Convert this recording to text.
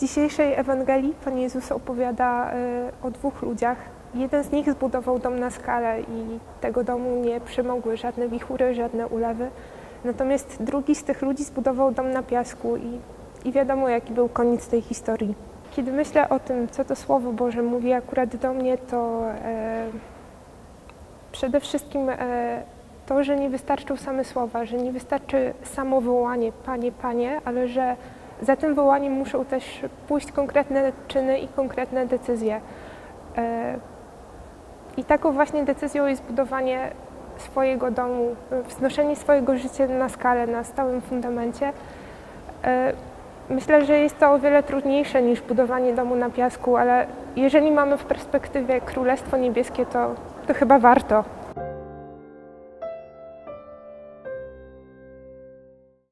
dzisiejszej Ewangelii Pan Jezus opowiada e, o dwóch ludziach. Jeden z nich zbudował dom na skalę i tego domu nie przymogły żadne wichury, żadne ulewy. Natomiast drugi z tych ludzi zbudował dom na piasku i, i wiadomo, jaki był koniec tej historii. Kiedy myślę o tym, co to Słowo Boże mówi akurat do mnie, to e, przede wszystkim e, to, że nie wystarczą same słowa, że nie wystarczy samo wołanie Panie, Panie, ale że za tym wołaniem muszą też pójść konkretne czyny i konkretne decyzje. E, I taką właśnie decyzją jest budowanie swojego domu, wznoszenie swojego życia na skalę, na stałym fundamencie. E, myślę, że jest to o wiele trudniejsze niż budowanie domu na piasku, ale jeżeli mamy w perspektywie Królestwo Niebieskie, to, to chyba warto.